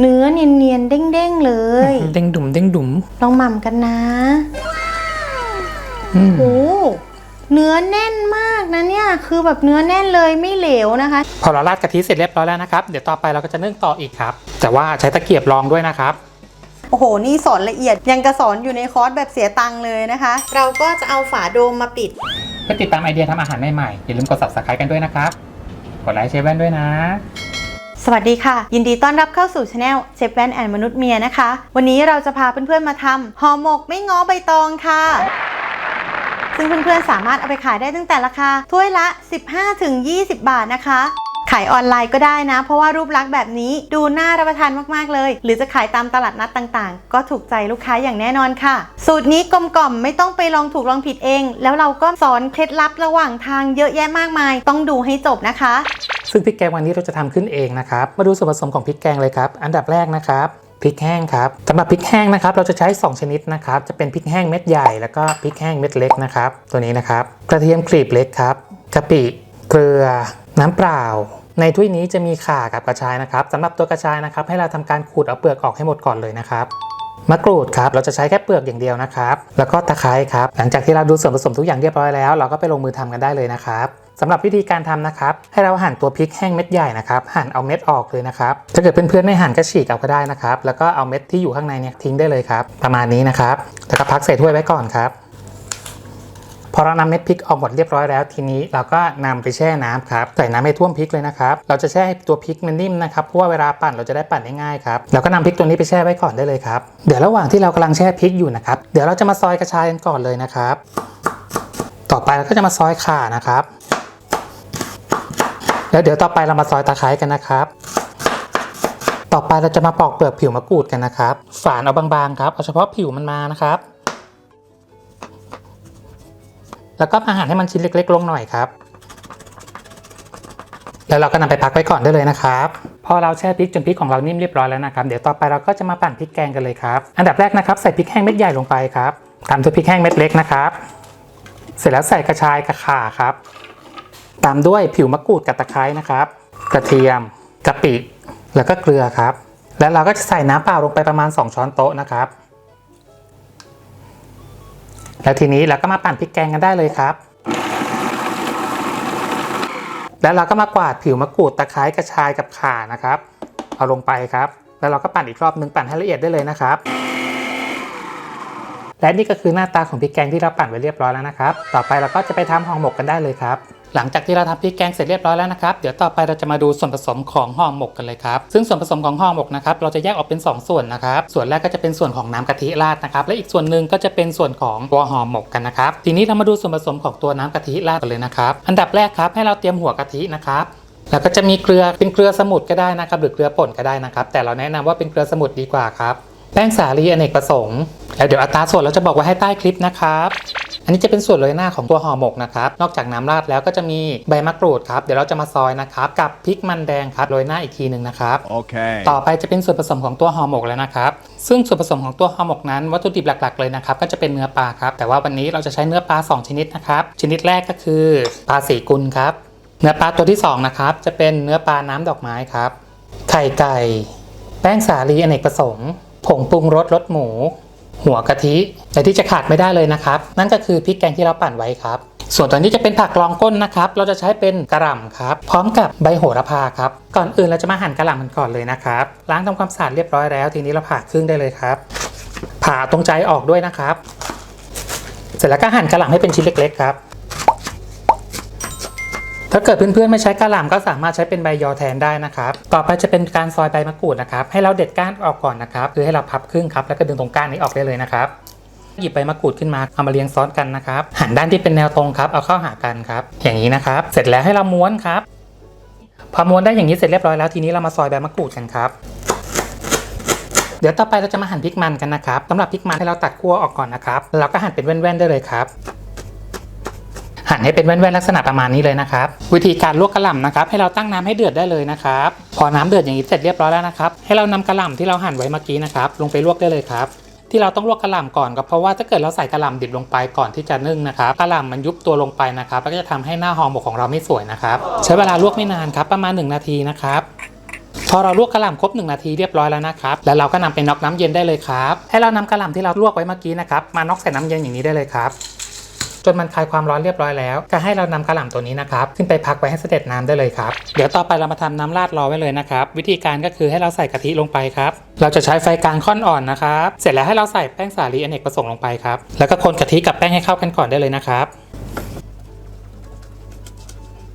เนื้อเนียนๆเด้งๆเลย เด้งดุ่มเด้งดุ่มลองหม่ำกันนะอืมโอ้เนื้อแน่นมากนะเนี่ย คือแบบเนื้อแน่นเลยไม่เหลวนะคะ พอเราราดกะทิเสร็จเรียบร้อยแล้วนะครับ เดี๋ยวต่อไปเราก็จะนึ่งต่ออีกครับ แต่ว่าใช้ตะเกียบรองด้วยนะครับโอ้โห นี่สอนละเอียดยังกระสอนอยู่ในคอร์สแบบเสียตังค์เลยนะคะ เราก็จะเอาฝาโดมมาปิด เพื่อติดตามไอเดียทำอาหารใหม่ๆอย่าลืมกด subscribe กันด้วยนะครับ กดไลค์เชฟแว่นด้วยนะ สวัสดีค่ะ ยินดีต้อนรับเข้าสู่ช anel เชฟแวนแอนมนุษย์เมียนะคะ วันนี้เราจะพาเพื่อนๆมาทำห่อหมกไม่ง้อใบตองค่ะ ซึ่งเพื่อนๆสามารถเอาไปขายได้ตั้งแต่ราคาถ้วยละ 15-20 บาทนะคะ ขายออนไลน์ก็ได้นะ เพราะว่ารูปลักษณ์แบบนี้ดูน่ารับประทานมากๆเลย หรือจะขายตามตลาดนัดต่างๆ ก็ถูกใจลูกค้าอย่างแน่นอนค่ะ สูตรนี้กลมกล่อมไม่ต้องไปลองถูกลองผิดเอง แล้วเราก็สอนเคล็ดลับระหว่างทางเยอะแยะมากมาย ต้องดูให้จบนะคะ ซึ่งพริกแกงวันนี้เราจะทำขึ้นเองนะครับ มาดูส่วนผสมของพริกแกงเลยครับ อันดับแรกนะครับพริกแห้งครับสำหรับพริกแห้งนะครับเราจะใช้ 2 ชนิดนะครับ จะเป็นพริกแห้งเม็ดใหญ่แล้วก็พริกแห้งเม็ดเล็กนะครับ ตัวนี้นะครับ กระเทียมกลีบเล็กครับกะปิเกลือ น้ำเปล่า ในถ้วยนี้จะมีข่ากับกระชายนะครับสำหรับตัวกระชายนะครับ ให้เราทำการขูดเอาเปลือกออกให้หมดก่อนเลยนะครับมะกรูดครับ เราจะใช้แค่เปลือกอย่างเดียวนะครับ แล้วก็ตะไคร้ครับ หลังจากที่เราดูส่วนผสมทุกอย่างเรียบร้อยแล้ว เราก็ไปลงมือทำกันได้เลยนะครับ สำหรับวิธีการทำนะครับ ให้เราหั่นตัวพริกแห้งเม็ดใหญ่นะครับหั่นเอาเม็ดออกเลยนะครับถ้าเกิดเพื่อนๆไม่หั่นก็ฉีกเอาก็ได้นะครับ แล้วก็เอาเม็ดที่อยู่ข้างในเนี่ยทิ้งได้เลยครับประมาณนี้นะครับแล้วก็พักใส่ถ้วยไว้ก่อนครับพอเรานำเม็ดพริกออกหมดเรียบร้อยแล้วทีนี้เราก็นำไปแช่น้ำครับใส่น้ำให้ท่วมพริกเลยนะครับเราจะแช่ให้ตัวพริกมันนิ่มนะครับเพราะว่าเวลาปั่นเราจะได้ปั่นได้ง่ายครับเราก็นำพริกตัวนี้ไปแช่ไว้ก่อนได้เลยครับเดี๋ยวระหว่างที่เรากำลังแช่พริกอยู่นะครับเดี๋ยวเราจะมาซอยกระชายกันก่อนเลยนะครับ ต่อไปเราก็จะมาซอยข่านะครับ แล้วเดี๋ยวต่อไปเรามาซอยตะไคร้กันนะครับ ต่อไปเราจะมาปอกเปลือกผิวมะกรูดกันนะครับ ฝานเอาบางๆครับเอาเฉพาะผิวมันมานะครับ แล้วก็มาหั่นให้มันชิ้นเล็ก ๆ ลงหน่อยครับ แล้วเราก็นำไปพักไว้ก่อนได้เลยนะครับพอเราแช่พริกจนพริกของเรานิ่มเรียบร้อยแล้วนะครับ เดี๋ยวต่อไปเราก็จะมาปั่นพริกแกงกันเลยครับ อันดับแรกนะครับใส่พริกแห้งเม็ดใหญ่ลงไปครับตามด้วยพริกแห้งเม็ดเล็กนะครับ เสร็จแล้วใส่กระชายกับข่าครับ ตามด้วยผิวมะกรูดกับตะไคร้นะครับ กระเทียมกะปิแล้วก็เกลือครับ แล้วเราก็จะใส่น้ำเปล่าลงไปประมาณ 2 ช้อนโต๊ะนะครับ แล้วทีนี้เราก็มาปั่นพริกแกงกันได้เลยครับ แล้วเราก็มากวาดผิวมะกรูดตะไคร้กระชายกับข่านะครับ เอาลงไปครับ แล้วเราก็ปั่นอีกรอบนึงปั่นให้ละเอียดได้เลยนะครับและนี่ก็คือหน้าตาของพริกแกงที่เราปั่นไว้เรียบร้อยแล้วนะครับ ต่อไปเราก็จะไปทำห่อหมกกันได้เลยครับ หลังจากที่เราทำพริกแกงเสร็จเรียบร้อยแล้วนะครับ เดี๋ยวต่อไปเราจะมาดูส่วนผสมของห่อหมกกันเลยครับ ซึ่งส่วนผสมของห่อหมกนะครับ เราจะแยกออกเป็น 2 ส่วนนะครับ ส่วนแรกก็จะเป็นส่วนของน้ำกะทิราดนะครับ และอีกส่วนหนึ่งก็จะเป็นส่วนของตัวห่อหมกกันนะครับ ทีนี้เรามาดูส่วนผสมของตัวน้ำกะทิราดกันเลยนะครับ อันดับแรกครับให้เราเตรียมหัวกะทินะครับแล้วก็จะมีเกลือเป็นเกลือสมุนก็ได้นะครับ หรือเกลือป่นก็ได้นะครับ แต่เราแนะนำว่าเป็นเกลือสมุนดีกว่าครับ แป้งสาลีอเนกประสงค์แล้วเดี๋ยวอัตราส่วนเราจะบอกไว้ให้ใต้คลิปนะครับ อันนี้จะเป็นส่วนโรยหน้าของตัวห่อหมกนะครับ นอกจากน้ำราดแล้วก็จะมีใบมะกรูดครับ เดี๋ยวเราจะมาซอยนะครับ กับพริกมันแดงครับโรยหน้าอีกทีหนึ่งนะครับ Okay. ต่อไปจะเป็นส่วนผสมของตัวห่อหมกแล้วนะครับ ซึ่งส่วนผสมของตัวห่อหมกนั้นวัตถุดิบหลัก ๆ เลยนะครับ ก็จะเป็นเนื้อปลาครับ แต่ว่าวันนี้เราจะใช้เนื้อปลา 2 ชนิดนะครับ ชนิดแรกก็คือปลาสีกุลครับ เนื้อปลาตัวที่2นะครับจะเป็นเนื้อปลาน้ำดอกไม้ครับ ไข่ไก่ แป้งสาลีอเนกประสงค์ ผงปรุงรสรสหมู หัวกะทิแต่ที่จะขาดไม่ได้เลยนะครับ นั่นก็คือพริกแกงที่เราปั่นไว้ครับ ส่วนตัวนี้จะเป็นผักรองก้นนะครับ เราจะใช้เป็นกระหล่ำครับ พร้อมกับใบโหระพาครับ ก่อนอื่นเราจะมาหั่นกระหล่ำกันก่อนเลยนะครับ ล้างทำความสะอาดเรียบร้อยแล้ว ทีนี้เราผ่าครึ่งได้เลยครับ ผ่าตรงใจออกด้วยนะครับ เสร็จแล้วก็หั่นกระหล่ำให้เป็นชิ้นเล็ก ๆ ครับ ถ้าเกิดเพื่อนๆไม่ใช้กระหล่ำก็สามารถใช้เป็นใบยอแทนได้นะครับ ต่อไปจะเป็นการซอยใบมะกรูดนะครับ ให้เราเด็ดก้านออกก่อนนะครับ คือให้เราพับครึ่งครับ แล้วก็ดึงตรงก้านนี้ออกได้เลยนะครับ หยิบใบมะกรูดขึ้นมา เอามาเรียงซ้อนกันนะครับ หันด้านที่เป็นแนวตรงครับ เอาเข้าหากันครับ อย่างนี้นะครับ เสร็จแล้วให้เราม้วนครับ พอม้วนได้อย่างนี้เสร็จเรียบร้อยแล้ว ทีนี้เรามาซอยใบมะกรูดกันครับเดี๋ยวต่อไปเราจะมาหั่นพริกมันกันนะครับสำหรับพริกมันให้เราตัดขั้วออกก่อนนะครับแล้วเราก็หั่นเป็นแว่นๆได้เลยครับ หั่นให้เป็นแว่นๆลักษณะประมาณนี้เลยนะครับ วิธีการลวกกระหล่ำนะครับ ให้เราตั้งน้ำให้เดือดได้เลยนะครับ พอน้ำเดือดอย่างนี้เสร็จเรียบร้อยแล้วนะครับ ให้เรานำกระหล่ำที่เราหั่นไว้เมื่อกี้นะครับ ลงไปลวกได้เลยครับที่เราต้องลวกกระหล่ำก่อนก็เพราะว่าถ้าเกิดเราใส่กระหล่ำดิบลงไปก่อนที่จะนึ่งนะครับกระหล่ำมันยุบตัวลงไปนะครับ แล้วก็จะทำให้หน้าห่อหมกของเราไม่สวยนะครับ ใช้เวลาลวกไม่นานครับประมาณ 1 นาทีนะครับพอเราลวกกระหล่ำครบ 1 นาทีเรียบร้อยแล้วนะครับ แล้วเราก็นำไปน็อกน้ำเย็นได้เลยครับ ให้เรานำกระหล่ำที่เราลวกไว้เมื่อกี้นะครับ มาน็อกใส่น้ำเย็นอย่างนี้ได้เลยครับ จนมันคลายความร้อนเรียบร้อยแล้วก็ให้เรานำกระหล่ำตัวนี้นะครับขึ้นไปพักไว้ให้เสด็จน้ำได้เลยครับเดี๋ยวต่อไปเรามาทำน้ำราดรอไว้เลยนะครับวิธีการก็คือให้เราใส่กะทิลงไปครับเราจะใช้ไฟกลางค่อนอ่อนนะครับเสร็จแล้วให้เราใส่แป้งสาลีอเนกประสงค์ลงไปครับแล้วก็คนกะทิกับแป้งให้เข้ากันก่อนได้เลยนะครับ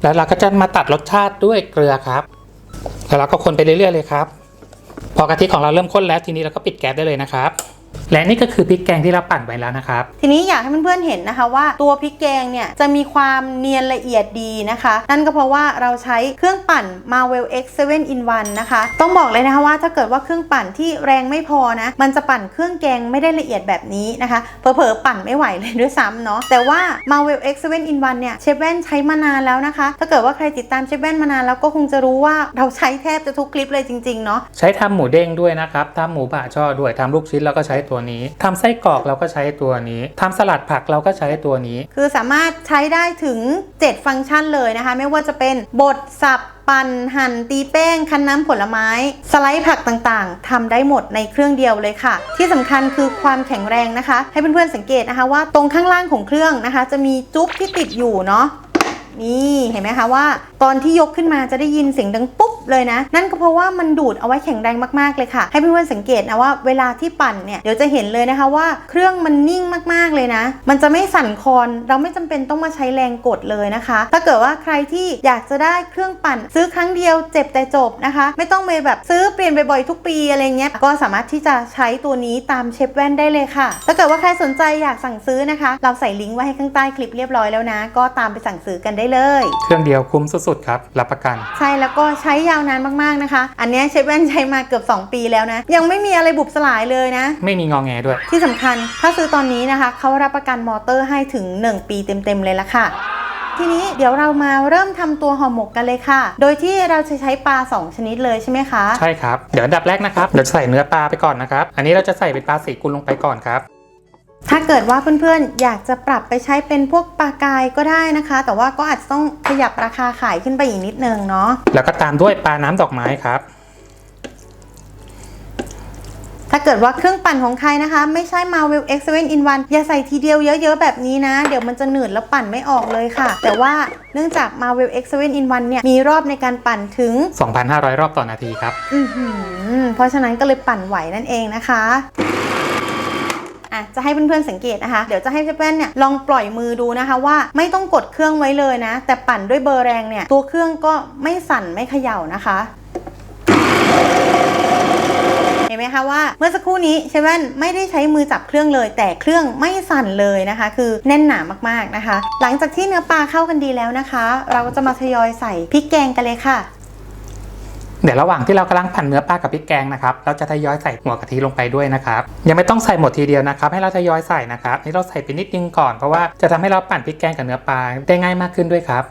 แล้วเราก็จะมาตัดรสชาติด้วยเกลือครับ แล้วเราก็คนไปเรื่อยๆเลยครับ พอกะทิของเราเริ่มข้นแล้วทีนี้เราก็ปิดแก๊สได้เลยนะครับ และนี่ก็คือพริกแกงที่เราปั่นไว้แล้วนะครับ ทีนี้อยากให้เพื่อนๆเห็นนะคะว่าตัวพริกแกงเนี่ยจะมีความเนียนละเอียดดีนะคะ นั่นก็เพราะว่าเราใช้เครื่องปั่น Marvel X 7 in 1นะคะ ต้องบอกเลยนะคะว่าถ้าเกิดว่าเครื่องปั่นที่แรงไม่พอนะ มันจะปั่นเครื่องแกงไม่ได้ละเอียดแบบนี้นะคะเผลอๆปั่นไม่ไหวเลยด้วยซ้ำเนาะแต่ว่า Marvel X 7 in 1เนี่ยเชฟแว่นใช้มานานแล้วนะคะ ถ้าเกิดว่าใครติดตามเชฟแว่นมานานแล้วก็คงจะรู้ว่าเราใช้แทบจะทุกคลิปเลยจริงๆเนาะใช้ทำหมูเด้งด้วยนะครับทำหมูบะช่อด้วยทำลูกชิ้นเราก็ใช้ตัวนี้ทำไส้กรอกเราก็ใช้ตัวนี้ทำสลัดผักเราก็ใช้ตัวนี้ คือสามารถใช้ได้ถึง 7 ฟังก์ชันเลยนะคะ ไม่ว่าจะเป็นบดสับปั่นหั่นตีแป้งคั้นน้ำผลไม้ สไลด์ผักต่างๆทำได้หมดในเครื่องเดียวเลยค่ะ ที่สำคัญคือความแข็งแรงนะคะ ให้เพื่อนๆสังเกตนะคะว่าตรงข้างล่างของเครื่องนะคะ จะมีจุ๊บที่ติดอยู่เนาะ นี่เห็นไหมคะว่า ตอนที่ยกขึ้นมาจะได้ยินเสียงดังปุ๊บเลยนะ นั่นก็เพราะว่ามันดูดเอาไว้แข็งแรงมากๆเลยค่ะ ให้เพื่อนๆสังเกตนะว่าเวลาที่ปั่นเนี่ยเดี๋ยวจะเห็นเลยนะคะว่าเครื่องมันนิ่งมากๆเลยนะ มันจะไม่สั่นคลอนเราไม่จำเป็นต้องมาใช้แรงกดเลยนะคะ ถ้าเกิดว่าใครที่อยากจะได้เครื่องปั่น ซื้อครั้งเดียวเจ็บแต่จบนะคะ ไม่ต้องไปแบบซื้อเปลี่ยนบ่อยๆทุกปีอะไรเงี้ยก็สามารถที่จะใช้ตัวนี้ตามเชฟแว่นได้เลยค่ะถ้าเกิดว่าใครสนใจอยากสั่งซื้อนะคะ เราใส่ลิงก์ไว้ให้ข้างใต้คลิปเรียบร้อยแล้วนะ ก็ตามไปสั่งซื้อกันได้เลย เครื่องเดียวคุ้มสุดๆครับรับประกัน ใช่แล้วก็ใช้ยาวนานมากๆนะคะ อันเนี้ยเชฟแว่นใช้มาเกือบ 2 ปีแล้วนะ ยังไม่มีอะไรบุบสลายเลยนะ ไม่มีงอแงด้วย ที่สำคัญถ้าซื้อตอนนี้นะคะเขารับประกันมอเตอร์ให้ถึง 1 ปีเต็มๆเลยละค่ะทีนี้เดี๋ยวเรามาเริ่มทำตัวห่อหมกกันเลยค่ะ โดยที่เราจะใช้ปลา 2 ชนิดเลยใช่ไหมคะ ใช่ครับ เดี๋ยวอันดับแรกนะครับเดี๋ยวใส่เนื้อปลาไปก่อนนะครับ อันนี้เราจะใส่เป็นปลาสีกุลลงไปก่อนครับ ถ้าเกิดว่าเพื่อนๆ อยากจะปรับไปใช้เป็นพวกปลากายก็ได้นะคะ แต่ว่าก็อาจจะต้องขยับราคาขายขึ้นไปอีกนิดนึงเนาะแล้วก็ตามด้วยปลาน้ำดอกไม้ครับ ถ้าเกิดว่าเครื่องปั่นของใครนะคะ ไม่ใช่ Marvel X 7 in 1อย่าใส่ทีเดียวเยอะๆ แบบนี้นะ เดี๋ยวมันจะหนืดแล้วปั่นไม่ออกเลยค่ะ แต่ว่าเนื่องจาก Marvel X 7 in 1เนี่ยมีรอบในการปั่นถึง 2,500 รอบต่อนาทีครับ อือหือเพราะฉะนั้นก็เลยปั่นไหวนั่นเองนะคะ อะจะให้เพื่อนๆสังเกตนะคะ เดี๋ยวจะให้เพื่อนๆเนี่ยลองปล่อยมือดูนะคะว่าไม่ต้องกดเครื่องไว้เลยนะ แต่ปั่นด้วยเบอร์แรงเนี่ยตัวเครื่องก็ไม่สั่นไม่เขย่านะคะเห็นไหมคะว่าเมื่อสักครู่นี้เชฟแว่นไม่ได้ใช้มือจับเครื่องเลย แต่เครื่องไม่สั่นเลยนะคะ คือแน่นหนามากๆนะคะ หลังจากที่เนื้อปลาเข้ากันดีแล้วนะคะ เราก็จะมาทยอยใส่พริกแกงกันเลยค่ะ เดี๋ยวระหว่างที่เรากำลังปั่นเนื้อปลากับพริกแกงนะครับ เราจะทยอยใส่หัวกะทิลงไปด้วยนะครับ ยังไม่ต้องใส่หมดทีเดียวนะครับ ให้เราทยอยใส่นะครับนี่เราใส่ไปนิดนึงก่อนเพราะว่าจะทำให้เราปั่นพริกแกงกับเนื้อปลาได้ง่ายมากขึ้นด้วยครับ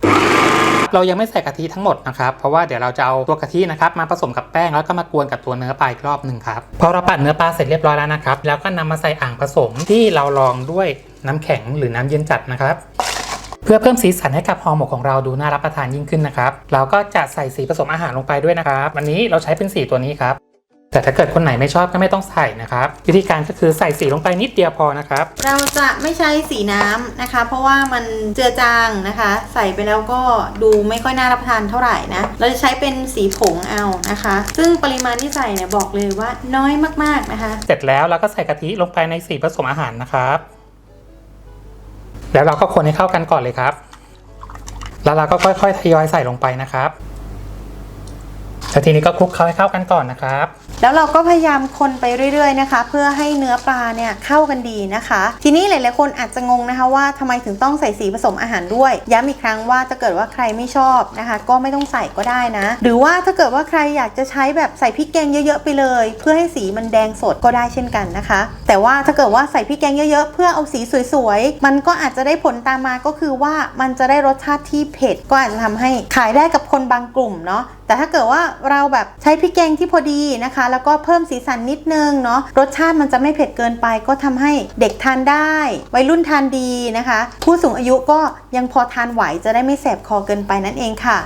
เรายังไม่ใส่กะทิทั้งหมดนะครับ เพราะว่าเดี๋ยวเราจะเอาตัวกะทินะครับมาผสมกับแป้งแล้วก็มากวนกับตัวเนื้อปลาอีกรอบหนึ่งครับ พอเราปั่นเนื้อปลาเสร็จเรียบร้อยแล้วนะครับ แล้วก็นำมาใส่อ่างผสมที่เรารองด้วยน้ำแข็งหรือน้ำเย็นจัดนะครับ เพื่อเพิ่มสีสันให้กับห่อหมกของเราดูน่ารับประทานยิ่งขึ้นนะครับ เราก็จะใส่สีผสมอาหารลงไปด้วยนะครับวันนี้เราใช้เป็นสีตัวนี้ครับ แต่ถ้าเกิดคนไหนไม่ชอบก็ไม่ต้องใส่นะครับ วิธีการก็คือใส่สีลงไปนิดเดียวพอนะครับ เราจะไม่ใช้สีน้ำนะคะ เพราะว่ามันเจือจางนะคะ ใส่ไปแล้วก็ดูไม่ค่อยน่ารับประทานเท่าไหร่นะ เราจะใช้เป็นสีผงเอานะคะ ซึ่งปริมาณที่ใส่เนี่ยบอกเลยว่าน้อยมากๆนะคะ เสร็จแล้วเราก็ใส่กะทิลงไปในสีผสมอาหารนะครับ แล้วเราก็คนให้เข้ากันก่อนเลยครับ แล้วเราก็ค่อยๆทยอยใส่ลงไปนะครับแล้วทีนี้ก็คลุกเคล้าให้เข้ากันก่อนนะครับ แล้วเราก็พยายามคนไปเรื่อยๆนะคะ เพื่อให้เนื้อปลาเนี่ยเข้ากันดีนะคะ ทีนี้หลายๆคนอาจจะงงนะคะ ว่าทำไมถึงต้องใส่สีผสมอาหารด้วย ย้ำอีกครั้งว่าถ้าเกิดว่าใครไม่ชอบนะคะ ก็ไม่ต้องใส่ก็ได้นะ หรือว่าถ้าเกิดว่าใครอยากจะใช้แบบใส่พริกแกงเยอะๆไปเลย เพื่อให้สีมันแดงสดก็ได้เช่นกันนะคะแต่ว่าถ้าเกิดว่าใส่พริกแกงเยอะๆ เพื่อเอาสีสวยๆ มันก็อาจจะได้ผลตามมาก็คือว่ามันจะได้รสชาติที่เผ็ด ก็อาจจะทำให้ขายได้กับคนบางกลุ่มเนาะแต่ถ้าเกิดว่าเราแบบใช้พริกแกงที่พอดีนะคะ แล้วก็เพิ่มสีสันนิดนึงเนาะรสชาติมันจะไม่เผ็ดเกินไป ก็ทำให้เด็กทานได้ วัยรุ่นทานดีนะคะ ผู้สูงอายุก็ยังพอทานไหวจะได้ไม่แสบคอเกินไปนั่นเองค่ะ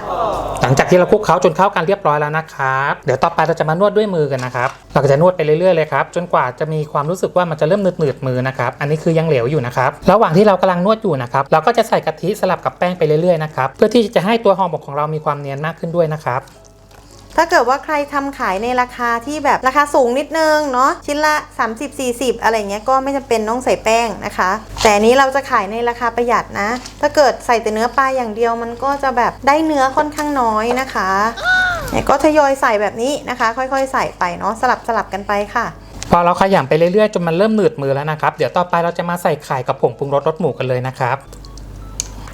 หลังจากที่เราคลุกเคล้าจนเข้ากันเรียบร้อยแล้วนะครับ เดี๋ยวต่อไปเราจะมานวดด้วยมือกันนะครับเราก็จะนวดไปเรื่อยๆเลยครับจนกว่าจะมีความรู้สึกว่ามันจะเริ่มหนืดๆมือนะครับอันนี้คือยังเหลวอยู่นะครับระหว่างที่เรากำลังนวดอยู่นะครับเราก็จะใส่กะทิสลับกับแป้งไปเรื่อยๆนะครับเพื่อที่จะให้ตัวห่อหมกของเรามีความเนียนมากขึ้นด้วยนะครับถ้าเกิดว่าใครทำขายในราคาที่แบบราคาสูงนิดนึงเนาะชิ้นละ 30-40 อะไรเงี้ยก็ไม่จำเป็นต้องใส่แป้งนะคะ แต่นนี้เราจะขายในราคาประหยัดนะ ถ้าเกิดใส่แต่เนื้อปลาอย่างเดียวมันก็จะแบบได้เนื้อค่อนข้างน้อยนะคะเนี่ยก็ทยอยใส่แบบนี้นะคะ ค่อยๆ ใส่ไปเนาะสลับสลับกันไปค่ะ พอเราขยำไปเรื่อยๆจนมันเริ่มหนืดมือแล้วนะครับ เดี๋ยวต่อไปเราจะมาใส่ไข่กับผงปรุงรสรสหมูกันเลยนะครับ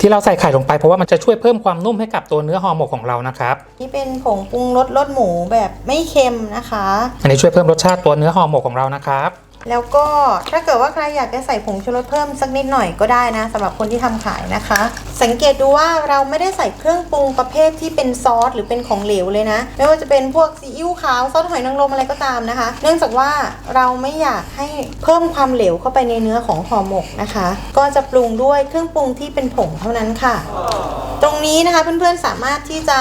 ที่เราใส่ไข่ลงไปเพราะว่ามันจะช่วยเพิ่มความนุ่มให้กับตัวเนื้อห่อหมกของเรานะครับ นี่เป็นผงปรุงรสรสหมูแบบไม่เค็มนะคะ อันนี้ช่วยเพิ่มรสชาติตัวเนื้อห่อหมกของเรานะครับ แล้วก็ถ้าเกิดว่าใครอยากจะใส่ผงชูรสเพิ่มสักนิดหน่อยก็ได้นะสำหรับคนที่ทำขายนะคะ สังเกตดูว่าเราไม่ได้ใส่เครื่องปรุงประเภทที่เป็นซอสหรือเป็นของเหลวเลยนะ ไม่ว่าจะเป็นพวกซีอิ๊วขาวซอสหอยนางรมอะไรก็ตามนะคะ เนื่องจากว่าเราไม่อยากให้เพิ่มความเหลวเข้าไปในเนื้อของห่อหมกนะคะ ก็จะปรุงด้วยเครื่องปรุงที่เป็นผงเท่านั้นค่ะ ตรงนี้นะคะเพื่อนๆสามารถที่จะ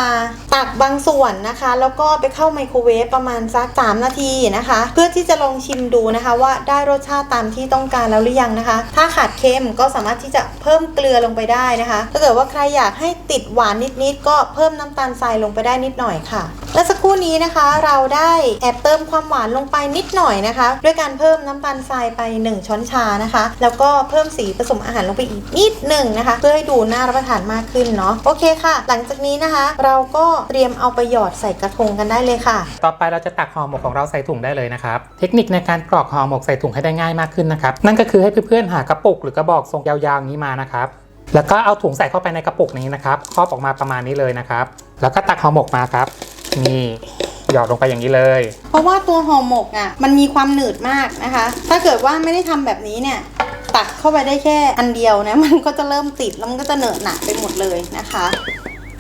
ตักบางส่วนนะคะ แล้วก็ไปเข้าไมโครเวฟประมาณสัก3นาทีนะคะ เพื่อที่จะลองชิมดูนะคะว่าได้รสชาติตามที่ต้องการแล้วหรือยังนะคะ ถ้าขาดเค็มก็สามารถที่จะเพิ่มเกลือลงไปได้นะคะ ถ้าเกิดว่าใครอยากให้ติดหวานนิดๆก็เพิ่มน้ำตาลทรายลงไปได้นิดหน่อยค่ะและสักครู่นี้นะคะเราได้แอบเติมความหวานลงไปนิดหน่อยนะคะ ด้วยการเพิ่มน้ำตาลทรายไป 1 ช้อนชานะคะ แล้วก็เพิ่มสีผสมอาหารลงไปอีกนิดหนึ่งนะคะ เพื่อให้ดูน่ารับประทานมากขึ้นเนาะโอเคค่ะ หลังจากนี้นะคะ เราก็เตรียมเอาไปหยอดใส่กระทงกันได้เลยค่ะ ต่อไปเราจะตักห่อหมกของเราใส่ถุงได้เลยนะครับเทคนิคในการกรอกห่อหมกใส่ถุงให้ได้ง่ายมากขึ้นนะครับนั่นก็คือให้เพื่อนๆหากระปุกหรือกระบอกทรงยาวๆอย่างนี้มานะครับแล้วก็เอาถุงใส่เข้าไปในกระปุกนี้นะครับครอบออกมาประมาณนี้เลยนะครับ แล้วก็ตักห่อหมกมาครับ นี่หยอดลงไปอย่างนี้เลย เพราะว่าตัวห่อหมกอะมันมีความหนืดมากนะคะ ถ้าเกิดว่าไม่ได้ทำแบบนี้เนี่ยตักเข้าไปได้แค่อันเดียวนะมันก็จะเริ่มติดแล้วมันก็จะเหนอะหนะไปหมดเลยนะคะ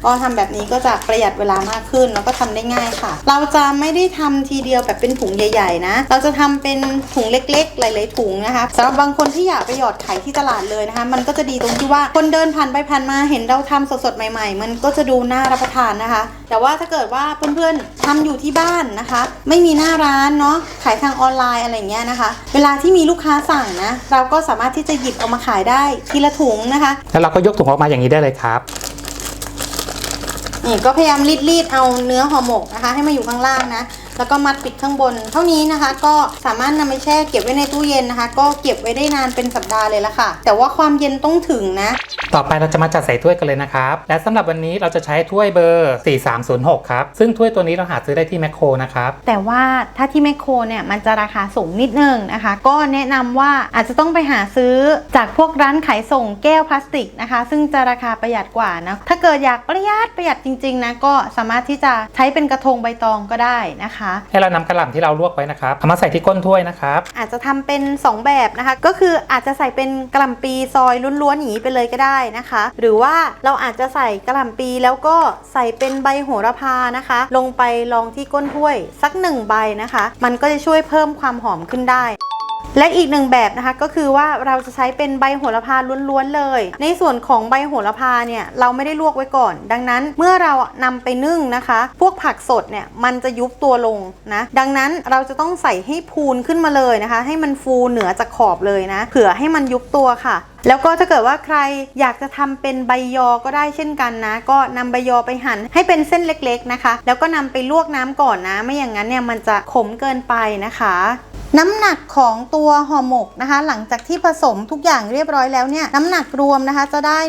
ก็ทำแบบนี้ก็จะประหยัดเวลามากขึ้น แล้วก็ทำได้ง่ายค่ะ เราจะไม่ได้ทำทีเดียวแบบเป็นถุงใหญ่ๆนะ เราจะทำเป็นถุงเล็กๆ หลายๆถุงนะคะสำหรับบางคนที่อยากไปหยอดขายที่ตลาดเลยนะคะ มันก็จะดีตรงที่ว่าคนเดินผ่านไปผ่านมาเห็นเราทำสดๆใหม่ ๆ มันก็จะดูน่ารับประทานนะคะ แต่ว่าถ้าเกิดว่าเพื่อนๆทำอยู่ที่บ้านนะคะ ไม่มีหน้าร้านเนาะขายทางออนไลน์อะไรเงี้ยนะคะ เวลาที่มีลูกค้าสั่งนะ เราก็สามารถที่จะหยิบเอามาขายได้ทีละถุงนะคะ แล้วเราก็ยกถุงออกมาอย่างนี้ได้เลยครับ นี่ก็พยายามรีดๆเอาเนื้อห่อหมกนะคะ ให้มาอยู่ข้างล่างนะ แล้วก็มัดปิดข้างบน เท่านี้นะคะ ก็สามารถนำไปแช่เก็บไว้ในตู้เย็นนะคะ ก็เก็บไว้ได้นานเป็นสัปดาห์เลยละค่ะ แต่ว่าความเย็นต้องถึงนะ ต่อไปเราจะมาจัดใส่ถ้วยกันเลยนะครับ และสำหรับวันนี้เราจะใช้ถ้วยเบอร์ 4306 ครับ ซึ่งถ้วยตัวนี้เราหาซื้อได้ที่แมคโครนะครับ แต่ว่าถ้าที่แมคโครเนี่ยมันจะราคาสูงนิดนึงนะคะ ก็แนะนำว่าอาจจะต้องไปหาซื้อจากพวกร้านขายส่งแก้วพลาสติกนะคะ ซึ่งจะราคาประหยัดกว่านะถ้าเกิดอยากประหยัดประหยัดจริงๆนะก็สามารถที่จะใช้เป็นกระทงใบตองก็ได้นะคะให้เรานำกระหล่ำที่เราลวกไว้นะครับเอามาใส่ที่ก้นถ้วยนะครับ อาจจะทำเป็น 2 แบบนะคะ ก็คืออาจจะใส่เป็นกระหล่ำปีซอยล้วนๆอย่างนี้ไปเลยก็ได้นะคะ หรือว่าเราอาจจะใส่กระหล่ำปีแล้วก็ใส่เป็นใบโหระพานะคะ ลงไปรองที่ก้นถ้วยสักหนึ่งใบนะคะ มันก็จะช่วยเพิ่มความหอมขึ้นได้ และอีกหนึ่งแบบนะคะก็คือว่าเราจะใช้เป็นใบโหระพาล้วนๆเลย ในส่วนของใบโหระพาเนี่ยเราไม่ได้ลวกไว้ก่อน ดังนั้นเมื่อเรานำไปนึ่งนะคะ พวกผักสดเนี่ยมันจะยุบตัวลงนะดังนั้นเราจะต้องใส่ให้พูนขึ้นมาเลยนะคะ ให้มันฟูเหนือจากขอบเลยนะเผื่อให้มันยุบตัวค่ะแล้วก็ถ้าเกิดว่าใครอยากจะทำเป็นใบยอก็ได้เช่นกันนะ ก็นำใบยอไปหั่นให้เป็นเส้นเล็กๆนะคะ แล้วก็นำไปลวกน้ำก่อนนะ ไม่อย่างนั้นเนี่ยมันจะขมเกินไปนะคะ น้ำหนักของตัวห่อหมกนะคะ หลังจากที่ผสมทุกอย่างเรียบร้อยแล้วเนี่ยน้ำหนักรวมนะคะจะได้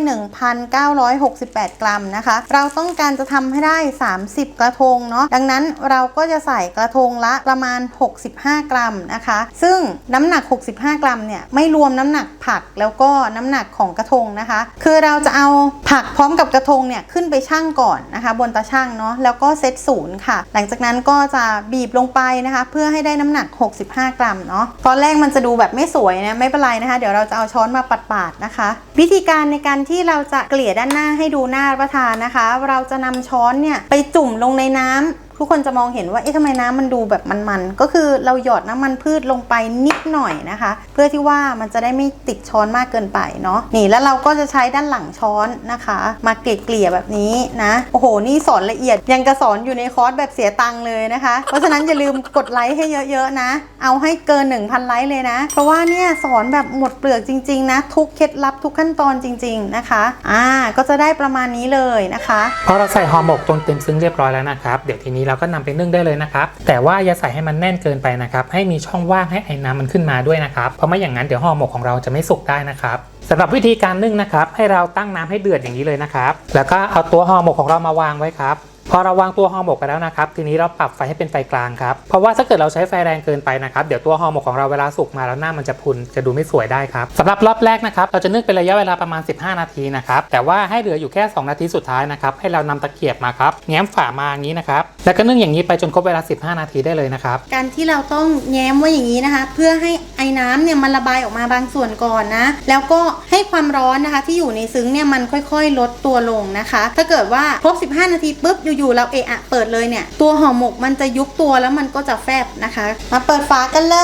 1,968 กรัมนะคะ เราต้องการจะทำให้ได้ 30 กระทงเนาะดังนั้นเราก็จะใส่กระทงละประมาณ 65 กรัมนะคะ ซึ่งน้ำหนัก 65 กรัมเนี่ยไม่รวมน้ำหนักผักแล้วก็น้ำหนักของกระทงนะคะ คือเราจะเอาผักพร้อมกับกระทงเนี่ยขึ้นไปชั่งก่อนนะคะ บนตาช่างเนาะแล้วก็เซตศูนย์ค่ะ หลังจากนั้นก็จะบีบลงไปนะคะ เพื่อให้ได้น้ำหนัก 65กรัมเนาะตอนแรกมันจะดูแบบไม่สวยนะไม่เป็นไรนะคะ เดี๋ยวเราจะเอาช้อนมาปาดๆนะคะ วิธีการในการที่เราจะเกลี่ยด้านหน้าให้ดูน่ารับประทานนะคะ เราจะนำช้อนเนี่ยไปจุ่มลงในน้ำ ทุกคนจะมองเห็นว่า เอ๊ะทำไมน้ำมันดูแบบมันๆ ก็คือเราหยอดน้ำมันพืชลงไปนิดหน่อยนะคะ เพื่อที่ว่ามันจะได้ไม่ติดช้อนมากเกินไปเนาะ นี่แล้วเราก็จะใช้ด้านหลังช้อนนะคะ มาเกลี่ยแบบนี้นะ โอ้โห นี่สอนละเอียด ยังกระสอนอยู่ในคอร์สแบบเสียตังค์เลยนะคะ เพราะฉะนั้นอย่าลืมกดไลค์ให้เยอะๆนะ เอาให้เกิน 1,000 ไลค์เลยนะ เพราะว่าเนี่ยสอนแบบหมดเปลือกจริงๆนะ ทุกเคล็ดลับทุกขั้นตอนจริง ๆนะคะ อ่า ก็จะได้ประมาณนี้เลยนะคะ พอเราใส่ห่อหมกตรงเต็มซึ้งเรียบร้อยแล้วนะครับ เดี๋ยวทีนี้เราก็นำไปนึ่งได้เลยนะครับ แต่ว่าอย่าใส่ให้มันแน่นเกินไปนะครับ ให้มีช่องว่างให้ไอ้น้ำมันขึ้นมาด้วยนะครับ เพราะไม่อย่างนั้นเดี๋ยวห่อหมกของเราจะไม่สุกได้นะครับสำหรับวิธีการนึ่งนะครับ ให้เราตั้งน้ำให้เดือดอย่างนี้เลยนะครับ แล้วก็เอาตัวห่อหมกของเรามาวางไว้ครับ พอเราวางตัวห่อหมกไปแล้วนะครับ ทีนี้เราปรับไฟให้เป็นไฟกลางครับ เพราะว่าถ้าเกิดเราใช้ไฟแรงเกินไปนะครับ เดี๋ยวตัวห่อหมกของเราเวลาสุกมาแล้วหน้ามันจะพุนจะดูไม่สวยได้ครับสำหรับรอบแรกนะครับ เราจะนึ่งเป็นระยะเวลาประมาณ 15 นาทีนะครับ แต่ว่าให้เหลืออยู่แค่ 2 นาทีสุดท้ายนะครับ ให้เรานำตะเกียบมาครับ แง้มฝามาอย่างนี้นะครับ แล้วก็นึ่งอย่างนี้ไปจนครบเวลา 15 นาทีได้เลยนะครับ การที่เราต้องแง้มไว้อย่างนี้นะคะ เพื่อให้ไอ้น้ำเนี่ยมันระบายออกมาบางส่วนก่อนนะ แล้วก็ ให้ความร้อนนะคะ ที่อยู่ในซึ้งเนี่ยมันค่อยๆ ลดตัวลงนะคะ ถ้าเกิดว่าครบ 15 นาทีปุ๊บอยู่ๆเราเอะอะเปิดเลยเนี่ยตัวห่อหมกมันจะยุบตัวแล้วมันก็จะแฟบนะคะ มาเปิดฝากันเล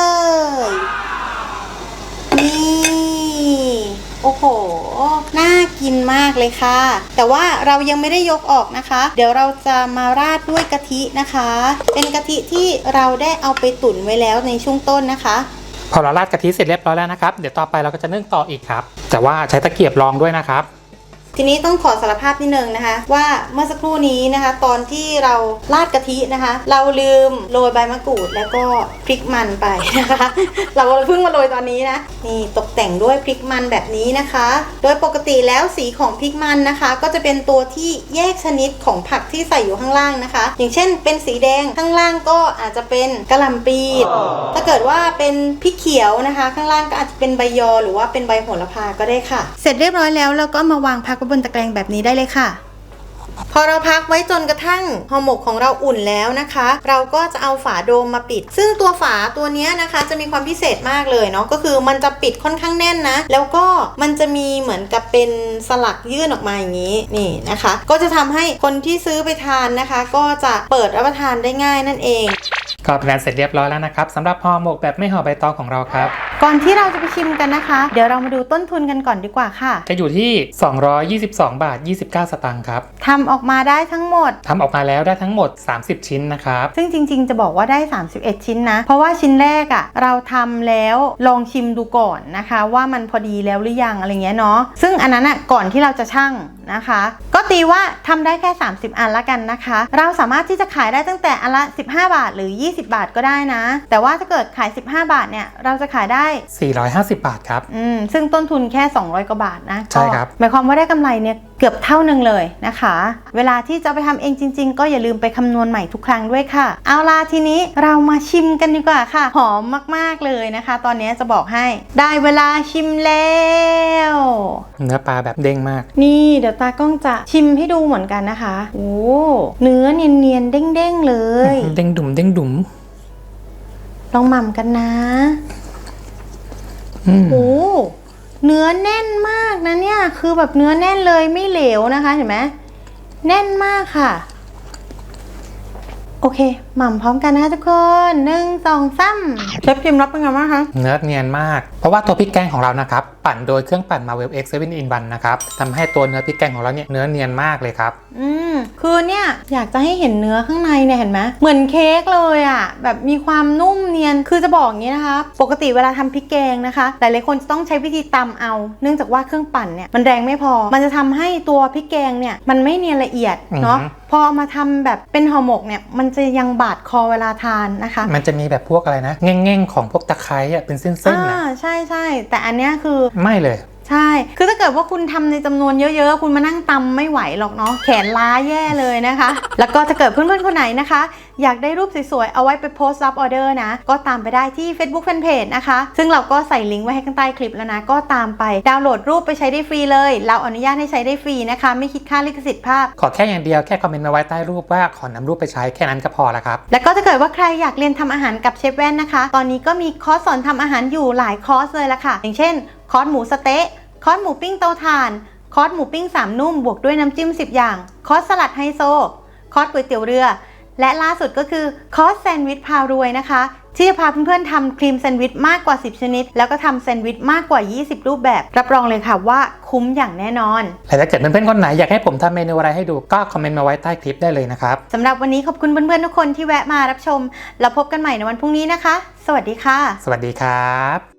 ยนี่โอ้โห น่ากินมากเลยค่ะ แต่ว่าเรายังไม่ได้ยกออกนะคะ เดี๋ยวเราจะมาราดด้วยกะทินะคะ เป็นกะทิที่เราได้เอาไปตุ๋นไว้แล้วในช่วงต้นนะคะ พอเราราดกะทิเสร็จเรียบร้อยแล้วนะครับ เดี๋ยวต่อไปเราก็จะนึ่งต่ออีกครับ แต่ว่าใช้ตะเกียบรองด้วยนะครับ ทีนี้ต้องขอสารภาพนิดนึงนะคะ ว่าเมื่อสักครู่นี้นะคะ ตอนที่เราราดกะทินะคะ เราลืมโรยใบมะกรูดแล้วก็พริกมันไปนะคะ เราเพิ่งมาโรยตอนนี้นะนี่ตกแต่งด้วยพริกมันแบบนี้นะคะ โดยปกติแล้วสีของพริกมันนะคะ ก็จะเป็นตัวที่แยกชนิดของผักที่ใส่อยู่ข้างล่างนะคะ อย่างเช่น เป็นสีแดงข้างล่างก็อาจจะเป็นกะหล่ำปีดถ้าเกิดว่าเป็นพริกเขียวนะคะ ข้างล่างก็อาจจะเป็นใบยอ หรือว่าเป็นใบโหระพาก็ได้ค่ะ เสร็จเรียบร้อยแล้วเราก็มาวางพักไว้บนตะแกรงแบบนี้ได้เลยค่ะ พอเราพักไว้จนกระทั่งห่อหมกของเราอุ่นแล้วนะคะ เราก็จะเอาฝาโดมมาปิด ซึ่งตัวฝาตัวนี้นะคะ จะมีความพิเศษมากเลยเนาะก็คือมันจะปิดค่อนข้างแน่นนะ แล้วก็มันจะมีเหมือนกับเป็นสลักยื่นออกมาอย่างนี้นี่นะคะ ก็จะทำให้คนที่ซื้อไปทานนะคะ ก็จะเปิดรับประทานได้ง่ายนั่นเองก็เป็นการเสร็จเรียบร้อยแล้วนะครับสำหรับห่อหมกแบบไม่ห่อใบตองของเราครับ ก่อนที่เราจะไปชิมกันนะคะ เดี๋ยวเรามาดูต้นทุนกันก่อนดีกว่าค่ะ จะอยู่ที่ 222 บาท 29 สตางค์ครับทำออกมาได้ทั้งหมดทำออกมาแล้วได้ทั้งหมด 30 ชิ้นนะครับ ซึ่งจริง ๆ จะบอกว่าได้ 31 ชิ้นนะ เพราะว่าชิ้นแรกอะ่ะเราทำแล้วลองชิมดูก่อนนะคะ ว่ามันพอดีแล้วหรือยังอะไรเงี้ยเนาะซึ่งอันนั้นอะ่ะก่อนที่เราจะชั่งนะคะ ก็ตีว่าทำได้แค่ 30 อันละกันนะคะ เราสามารถที่จะขายได้ตั้งแต่อันละ 15 บาทหรือ 20 บาทก็ได้นะ แต่ว่าถ้าเกิดขาย 15 บาทเนี่ยเราจะขายได้450 บาทครับ อืมซึ่งต้นทุนแค่ 200 กว่าบาทนะใช่ครับก็หมายความว่าได้กำไรเนี่ยเกือบเท่าหนึ่งเลยนะคะ เวลาที่จะเอาไปทำเองจริง ๆ ก็อย่าลืมไปคำนวณใหม่ทุกครั้งด้วยค่ะ เอาล่ะทีนี้เรามาชิมกันดีกว่าค่ะ หอมมากๆเลยนะคะ ตอนนี้จะบอกให้ได้เวลาชิมแล้วเนื้อปลาแบบเด้งมาก นี่เดี๋ยวตากล้องจะชิมให้ดูเหมือนกันนะคะโอ้เนื้อเนียนๆเด้งๆเลย เด้งดุ่มเด้งดุ่มลองหม่ำกันนะ อืมโอ้เนื้อแน่นมากนะเนี่ย คือแบบเนื้อแน่นเลยไม่เหลวนะคะ เห็นไหมแน่นมากค่ะ โอเคหม่ำพร้อมกันนะคะทุกคนหนึ่งสองสามเชฟพิมรับเป็นไงบ้างคะเนื้อเนียนมาก เพราะว่าตัวพริกแกงของเรานะครับ ปั่นโดยเครื่องปั่นมาเวล X 7 in 1นะครับทำให้ตัวเนื้อพริกแกงของเราเนี่ยเนื้อเนียนมากเลยครับ อืมคือเนี่ยอยากจะให้เห็นเนื้อข้างในเนี่ยเห็นไหมเหมือนเค้กเลยอะ่ะ แบบมีความนุ่มเนียนคือจะบอกอย่างนี้นะคะ ปกติเวลาทำพริกแกงนะคะหลายๆคนจะต้องใช้วิธีตำเอา เนื่องจากว่าเครื่องปั่นเนี่ยมันแรงไม่พอ มันจะทำให้ตัวพริกแกงเนี่ยมันไม่เนียนละเอียดเนาะอือฮึพอมาทำแบบเป็นห่อหมกเนี่ยมันจะยังบาดคอเวลาทานนะคะ มันจะมีแบบพวกอะไรนะ แง่งๆ ของพวกตะไคร้อะเป็นเส้นๆอ่านะใช่ใช่แต่อันเนี้ยคือ ไม่เลย ใใช่ คือถ้าเกิดว่าคุณทำในจำนวนเยอะๆ คุณมานั่งตำไม่ไหวหรอกเนาะ แขนล้าแย่เลยนะคะ แล้วก็ถ้าเกิดเพื่อนๆ คนไหนนะคะ อยากได้รูปสวยๆ เอาไว้ไปโพสต์รับออเดอร์นะ ก็ตามไปได้ที่ Facebook Fanpage นะคะ ซึ่งเราก็ใส่ลิงก์ไว้ให้ข้างใต้คลิปแล้วนะ ก็ตามไปดาวน์โหลดรูปไปใช้ได้ฟรีเลย เราอนุญาตให้ใช้ได้ฟรีนะคะ ไม่คิดค่าลิขสิทธิ์ภาพ ขอแค่อย่างเดียว แค่คอมเมนต์มาไว้ใต้รูปว่าขอนำรูปไปใช้แค่นั้นก็พอแล้วครับ แล้วก็ถ้าเกิดว่าใครอยากเรียนทำอาหารกับเชฟแว่นนะคะ ตอนนี้ก็มีคอร์สสอนทำอาหารอยู่หลายคอร์สเลยละค่ะ อย่างเช่นคอร์สหมูสะเต๊ะ คอร์สหมูปิ้งเตาถ่าน คอร์สหมูปิ้ง3นุ่มบวกด้วยน้ำจิ้ม 10 อย่าง คอร์สสลัดไฮโซ คอร์สก๋วยเตี๋ยวเรือ และล่าสุดก็คือคอร์สแซนด์วิชพารวยนะคะ ที่จะพาเพื่อนๆทำครีมแซนด์วิชมากกว่า 10 ชนิด แล้วก็ทำแซนด์วิชมากกว่า 20 รูปแบบ รับรองเลยค่ะว่าคุ้มอย่างแน่นอนและถ้าเกิดเพื่อนๆคนไหนอยากให้ผมทำเมนูอะไรให้ดูก็คอมเมนต์มาไว้ใต้คลิปได้เลยนะครับสำหรับวันนี้ขอบคุณเพื่อนๆทุกคนที่แวะมารับชม แล้วพบกันใหม่ในวันพรุ่งนี้นะคะ สวัสดีค่ะ สวัสดีครับ